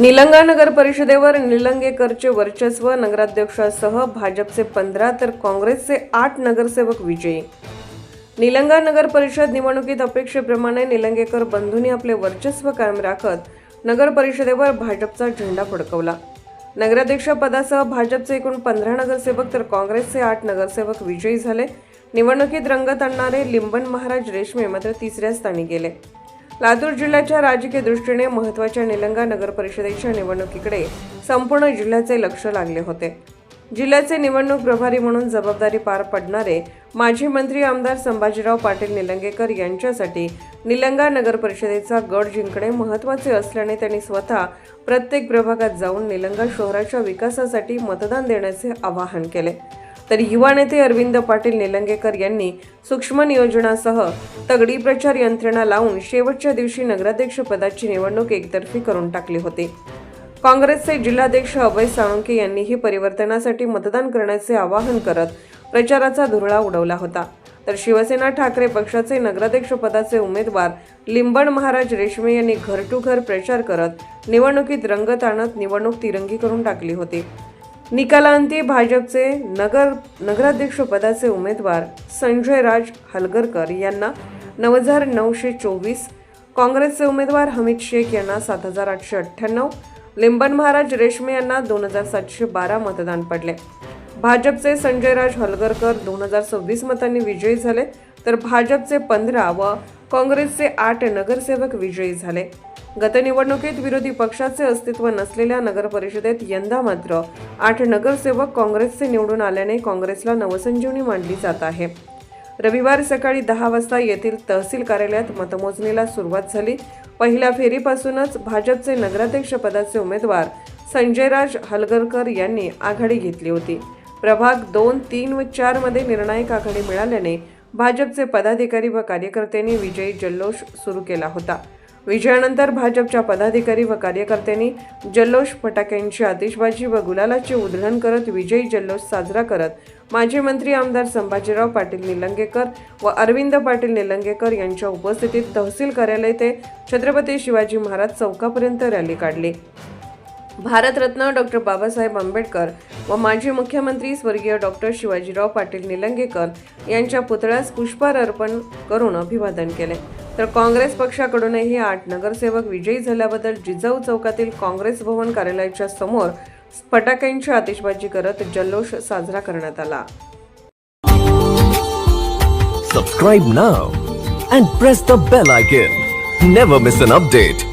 निलंगा नगर परिषदेवर निलंगेकरचे वर्चस्व नगराध्यक्षासह भाजपचे पंधरा तर काँग्रेसचे आठ नगरसेवक विजयी. निलंगा नगर परिषद निवडणुकीत अपेक्षेप्रमाणे निलंगेकर बंधूंनी आपले वर्चस्व कायम राखत नगर परिषदेवर भाजपचा झेंडा फडकवला. नगराध्यक्ष पदासह भाजपचे एकूण पंधरा नगरसेवक तर काँग्रेसचे आठ नगरसेवक विजयी झाले. निवडणुकीत रंगत आणणारे लिंबन महाराज रेशमे मात्र तिसऱ्या स्थानी गेले. लातूर जिल्ह्याच्या राजकीय दृष्टीने महत्त्वाच्या निलंगा नगर परिषदेच्या निवडणुकीकडे संपूर्ण जिल्ह्याचे लक्ष लागले होते. जिल्ह्याचे निवडणूक प्रभारी म्हणून जबाबदारी पार पडणारे माजी मंत्री आमदार संभाजीराव पाटील निलंगेकर यांच्यासाठी निलंगा नगर परिषदेचा गड जिंकणे महत्त्वाचे असल्याने त्यांनी स्वतः प्रत्येक प्रभागात जाऊन निलंगा शहराच्या विकासासाठी मतदान देण्याचे आवाहन केले. तर युवा नेते अरविंद पाटील निलंगेकर यांनी सूक्ष्म नियोजनासह तगडी प्रचार यंत्रणा लावून शेवटच्या दिवशी नगराध्यक्षपदाची निवडणूक एकतर्फी करून टाकली होती. काँग्रेसचे जिल्हाध्यक्ष अभय साळुंके यांनीही परिवर्तनासाठी मतदान करण्याचे आवाहन करत प्रचाराचा धुरळा उडवला होता. तर शिवसेना ठाकरे पक्षाचे नगराध्यक्षपदाचे उमेदवार लिंबण महाराज रेशमे यांनी घर टू घर प्रचार करत निवडणुकीत रंगत आणत निवडणूक तिरंगी करून टाकली होती. निकालांती भाजपचे नगर नगराध्यक्षपदाचे उमेदवार संजय राज हलगरकर यांना नऊ हजार नऊशे चोवीस काँग्रेसचे उमेदवार हमीद शेख यांना सात हजार आठशे अठ्ठ्याण्णव लिंबन महाराज रेशमे यांना दोन हजार सातशे बारा मतदान पडले. भाजपचे संजय राज हलगरकर दोन हजार सव्वीस मतांनी विजयी झाले तर भाजपचे पंधरा व काँग्रेसचे आठ नगरसेवक विजयी झाले. गतनिवडणुकीत विरोधी पक्षाचे अस्तित्व नसलेल्या नगरपरिषदेत यंदा मात्र आठ नगरसेवक काँग्रेसचे निवडून आल्याने काँग्रेसला नवसंजीवनी मानली जात आहे. रविवार सकाळी दहा वाजता येथील तहसील कार्यालयात मतमोजणीला सुरुवात झाली. पहिल्या फेरीपासूनच भाजपचे नगराध्यक्ष पदाचे उमेदवार संजयराज हलगरकर यांनी आघाडी घेतली होती. प्रभाग दोन तीन व चारमध्ये निर्णायक आघाडी मिळाल्याने भाजपचे पदाधिकारी व कार्यकर्त्यांनी विजयी जल्लोष सुरू केला होता. विजयानंतर भाजपच्या पदाधिकारी व कार्यकर्त्यांनी जल्लोष फटाक्यांची आतिषबाजी व गुलालाचे उधळण करत विजयी जल्लोष साजरा करत माजी मंत्री आमदार संभाजीराव पाटील निलंगेकर व अरविंद पाटील निलंगेकर यांच्या उपस्थितीत तहसील कार्यालय ते छत्रपती शिवाजी महाराज चौकापर्यंत रॅली काढली. भारतरत्न डॉक्टर बाबासाहेब आंबेडकर व माजी मुख्यमंत्री स्वर्गीय डॉक्टर शिवाजीराव पाटील निलंगेकर यांच्या पुतळ्यास पुष्पहार अर्पण करून अभिवादन केले. तर काँग्रेस पक्षाकडूनही आठ नगरसेवक विजयी झाल्याबद्दल जिजाऊ चौकातील काँग्रेस भवन कार्यालयाच्या समोर फटाक्यांची आतिषबाजी करत जल्लोष साजरा करण्यात आला. Subscribe now and press the bell icon never miss an update